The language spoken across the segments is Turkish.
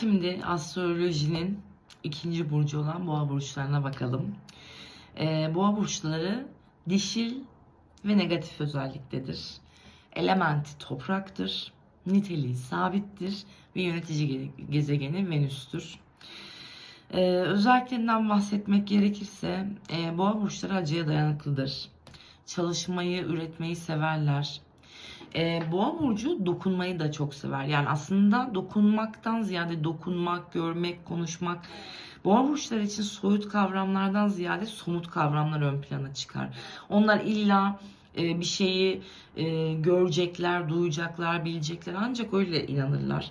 Şimdi astrolojinin ikinci burcu olan boğa burçlarına bakalım. Ee, boğa burçları dişil ve negatif özelliktedir. Elementi topraktır. Niteliği sabittir ve yönetici ge- gezegeni Venüs'tür. Ee, özelliklerinden bahsetmek gerekirse e, boğa burçları acıya dayanıklıdır. Çalışmayı, üretmeyi severler. Ee, boğa burcu dokunmayı da çok sever. Yani aslında dokunmaktan ziyade dokunmak, görmek, konuşmak boğa burçları için soyut kavramlardan ziyade somut kavramlar ön plana çıkar. Onlar illa e, bir şeyi e, görecekler, duyacaklar, bilecekler ancak öyle inanırlar.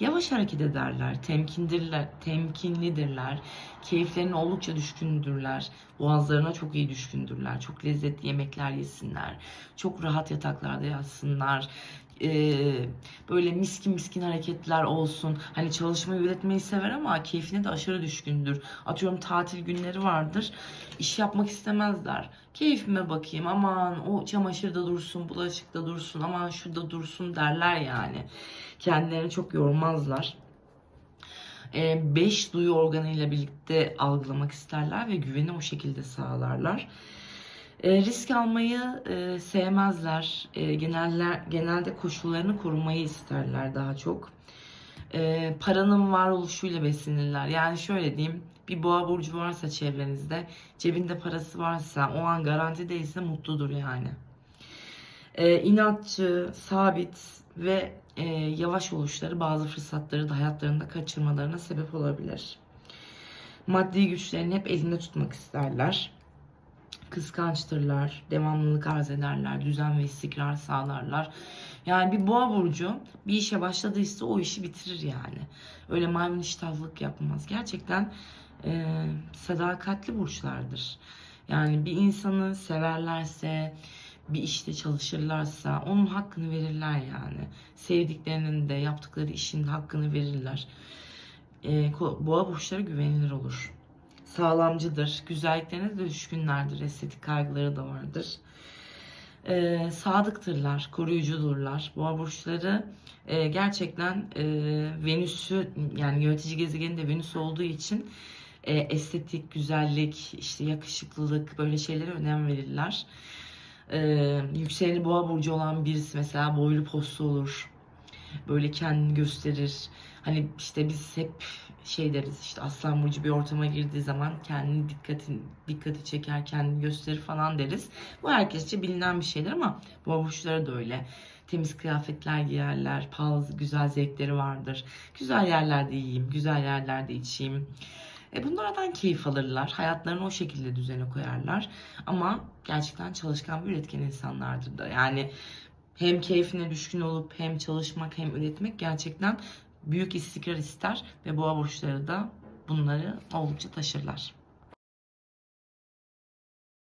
Yavaş hareket ederler, temkindirler, temkinlidirler, keyiflerine oldukça düşkündürler, boğazlarına çok iyi düşkündürler, çok lezzetli yemekler yesinler, çok rahat yataklarda yatsınlar, Ee, böyle miskin miskin hareketler olsun. Hani çalışmayı üretmeyi sever ama keyfine de aşırı düşkündür. Atıyorum tatil günleri vardır, iş yapmak istemezler. Keyfime bakayım, aman o çamaşırda dursun, bulaşıkta dursun, aman şurada dursun derler yani. Kendilerini çok yormazlar. 5 duyu organıyla birlikte algılamak isterler ve güveni o şekilde sağlarlar. E, risk almayı e, sevmezler. E, geneller, genelde koşullarını korumayı isterler daha çok. E, paranın varoluşuyla beslenirler. Yani şöyle diyeyim, bir boğa burcu varsa çevrenizde, cebinde parası varsa, o an garantideyse mutludur yani. E, inatçı, sabit ve e, yavaş oluşları bazı fırsatları da hayatlarında kaçırmalarına sebep olabilir. Maddi güçlerini hep elinde tutmak isterler. Kıskançtırlar, devamlılık arz ederler, düzen ve istikrar sağlarlar. Yani bir boğa burcu bir işe başladıysa o işi bitirir yani. Öyle maymun iştahlık yapmaz. Gerçekten e, sadakatli burçlardır. Yani bir insanı severlerse, bir işte çalışırlarsa onun hakkını verirler yani. Sevdiklerinin de yaptıkları işin hakkını verirler. E, boğa burçları güvenilir olur. Sağlamcıdır. Güzelliklerine de düşkünlerdir. Estetik kaygıları da vardır. E, sadıktırlar, koruyucudurlar. Boğa burçları e, gerçekten e, Venüs'ü yani yönetici gezegeni de Venüs olduğu için e, estetik, güzellik, işte yakışıklılık böyle şeylere önem verirler. E, yükseleni boğa burcu olan birisi mesela boylu postlu olur. Böyle kendini gösterir. Hani işte biz hep şey deriz işte aslan burcu bir ortama girdiği zaman kendini dikkati, dikkati çeker, kendini gösterir falan deriz. Bu herkesçe bilinen bir şeydir ama boğa burçları da öyle. Temiz kıyafetler giyerler, pahalı güzel zevkleri vardır. Güzel yerlerde yiyeyim, güzel yerlerde içeyim. E bunlardan keyif alırlar. Hayatlarını o şekilde düzene koyarlar. Ama gerçekten çalışkan ve üretken insanlardır da. Yani hem keyfine düşkün olup hem çalışmak hem üretmek gerçekten büyük istikrar ister ve boğa burçları da bunları oldukça taşırlar.